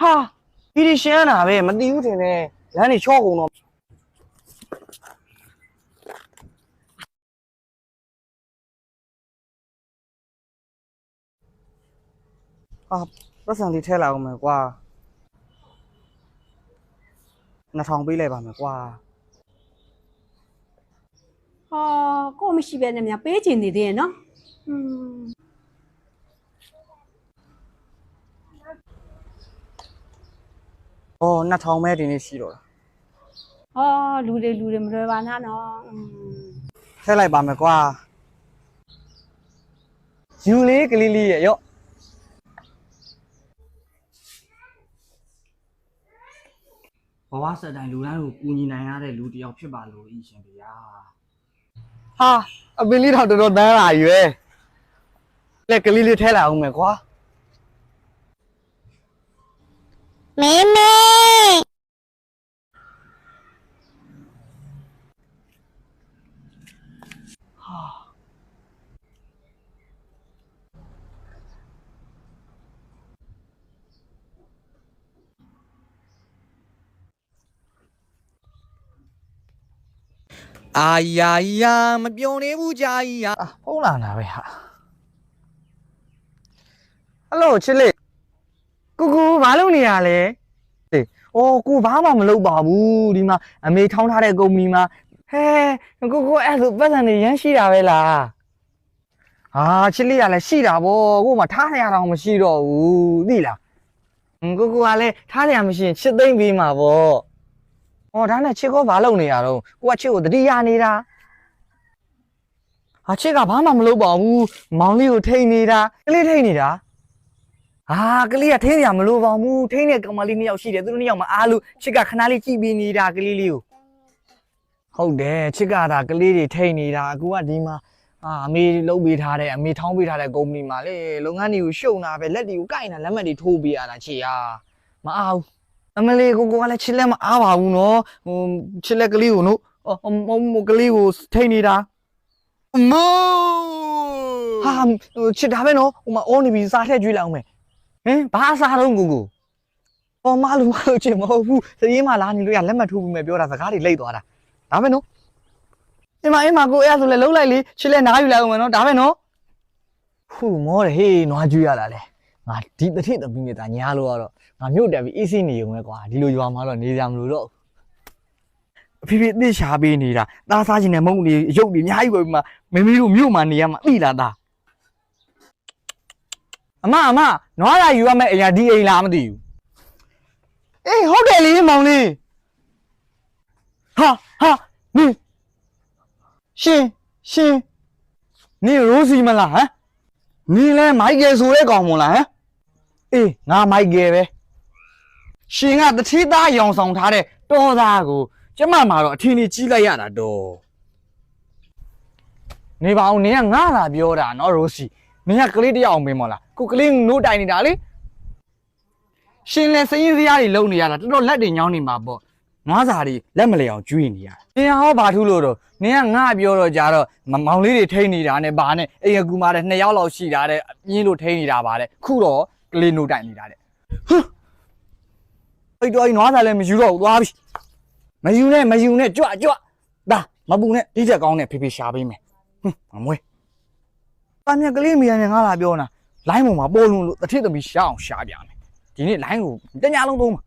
ဟာဒီဒီရှင်းရတာပဲမတီးဘူးထင်တယ်လမ်းနေချော့ကုန်တော့ဟာပတ်စံလေးထဲလာအောင်မယ်ကွာ2000ပေးလိုက်ပါမယ်ကွာဟာကိုမရှိပဲနဲ့များပေးချင်နေသေးရဲ့နော်อืม အော်2000ပဲဒီနေ့ရှိတော့တာ ဟာလူတွေလူတွေမလွယ်ပါနဲ့နော်อืม ထဲလိုက်ပါမယ်ကွာယူလေးကလေးလေးရဲ့ရော့ဘဝစတိုင်လူတိုင်းကိုကူညီနိုင်ရတဲ့လူတစ်ယောက်ဖြစ်ပါလို့အရှင်ဗျာဟာအပင်လေးတော့တော်တော်တန်းလာရွယ်လက်ကလေးလေးထဲလာအောင်မယ်ကွာ 妹妹， အာယာယာမပြုံနေဘူးကြာကြီးယာအာဖုန်းလာတာပဲဟာဟယ်လိုချစ်လေးကိုကူဘာလုပ်နေရလဲအေးအော်ကိုဘာမှမလုပ်ပါဘူးဒီမှာအမေထောင်းထားတဲ့ကုမ္ပဏီမှာ ဟဲကိုကိုအဲ့ဒါဆိုပတ်စံနေရမ်းရှိတာပဲလားဟာချစ်လေးကလည်းရှိတာဗောကို့မှာထားနေရတော့မရှိတော့ဘူးသိလားဟွန်းကိုကိုကလည်းထားနေရမရှိရင်ချစ်သိမ့်ပြီးမှာဗောဟောဒါနဲ့ချစ်ကောဘာလုပ်နေရတော့ကိုကချစ်ကိုတတိယနေတာဟာချစ်ကဘာမှမလုပ်ပါဘူးမောင်လေးကိုထိန်နေတာကလေးထိန်နေတာဟာကလေးကထိန်ရမလို့ပါဘူးထိန်တဲ့ကောင်မလေးနှစ်ယောက်ရှိတယ်သူတို့နှစ်ယောက်မအားလို့ချစ်ကခဏလေးကြည့်ပြီးနေတာကလေးလေးကို ဟုတ်တယ်ချစ်ကဒါကလေးတွေထိန်နေတာအကူကဒီမှာအာအမေလုပ်ပေးထားတဲ့အမေထောင်းပေးထားတဲ့ကုမ္ပဏီမှာလေလုပ်ငန်းတွေကိုရှုံတာပဲလက်တွေကိုကိုက်နေတာလက်မှတ်တွေထိုးပေးရတာချစ်ရမအားဘူးအမလေးကိုကိုကလည်းချစ်လက်မအားပါဘူးနော်ဟိုချစ်လက်ကလေးကိုနော်ဟိုဟိုကလေးကိုထိန်နေတာမိုးဟာဟိုချစ်တာပဲနော်ဟိုမှာအော်နေပြီစားထည့်ကျွေးလိုက်အောင်မယ်ဟင်ဘာအစားတော့ကိုကိုပေါ်မလို့မလို့ချင်မဟုတ်ဘူးစည်ရင်မလာနေလို့ရလက်မှတ်ထိုးပြီးမယ်ပြောတာစကားတွေလိတ်သွားတာ ဒါပဲနော်အမအမကိုအဲ့ဒါဆိုလဲလှုပ်လိုက်လေချစ်လဲနားယူလိုက်အောင်မယ်နော်ဒါပဲနော်ဟူမောတယ်ဟေးနွားကျွေးရတာလေငါဒီတစ်ထစ်သမီးနေတာညာလို့ကတော့ငါမြို့တက်ပြီးအေးစိနေုံပဲကွာဒီလိုရွာမှာတော့နေကြမလို့တော့အဖေဖေအစ်ရှားပေးနေတာသားစားခြင်းနဲ့မုံနေရုပ်တွေအများကြီးပဲဒီမှာမမေတို့မြို့မှာနေရမှာသိလားသားအမအမနွားလာယူရမယ့်အရာဒီအိမ်လားမသိဘူးအေးဟုတ်တယ်လေမောင်လေး ဟာဟာနင်ရှင်ရှင်နင်ရိုးစီမလားဟမ်နင်လဲမိုက်ကယ်ဆိုတဲ့ကောင်မလားဟမ်အေးငါမိုက်ကယ်ပဲရှင်ကတတိသားရောင်ဆောင်ထားတဲ့တော်သားကိုကျမမှာတော့အထင်ကြီးကြီးလိုက်ရတာတော့နေပါအောင်နင်ကငါလာပြောတာနော်ရိုစီနင်ကကလေးတစ်ယောက်အောင်မင်းမလားကိုကလေးနိုးတိုင်နေတာလေရှင်လဲစရင်စရာတွေလုံနေရတာတော်တော်လက်တွေညောင်းနေမှာပေါ့ ငါးစာတွေလက်မလဲအောင်ကျွေးနေရတာနင်ဟောဘာထူးလို့တော့နင်ကငါပြောတော့ကြတော့မမောင်လေးတွေထိန်းနေတာနဲ့ဘာနဲ့အိမ်ကကူမာတဲ့နှစ်ယောက်လောက်ရှိတာတဲ့ပြင်းလို့ထိန်းနေတာပါတဲ့ခုတော့ကလေးနိုးတိုင်နေတာတဲ့ဟမ်အဲ့တော့နွားစာလည်းမယူတော့ဘူးသွားပြီမယူနဲ့မယူနဲ့ကြွကြွဒါမပူနဲ့ဒီချက်ကောင်းနဲ့ဖေဖေရှာပေးမယ်ဟွန်းမမွေးတာမြက်ကလေးမိရနဲ့ငါလာပြောနာလိုင်းပေါ်မှာပေါ်လွန်လို့တထစ်သမီးရှာအောင်ရှာပြမယ်ဒီနေ့လိုင်းကိုတညာလုံးသုံးပါ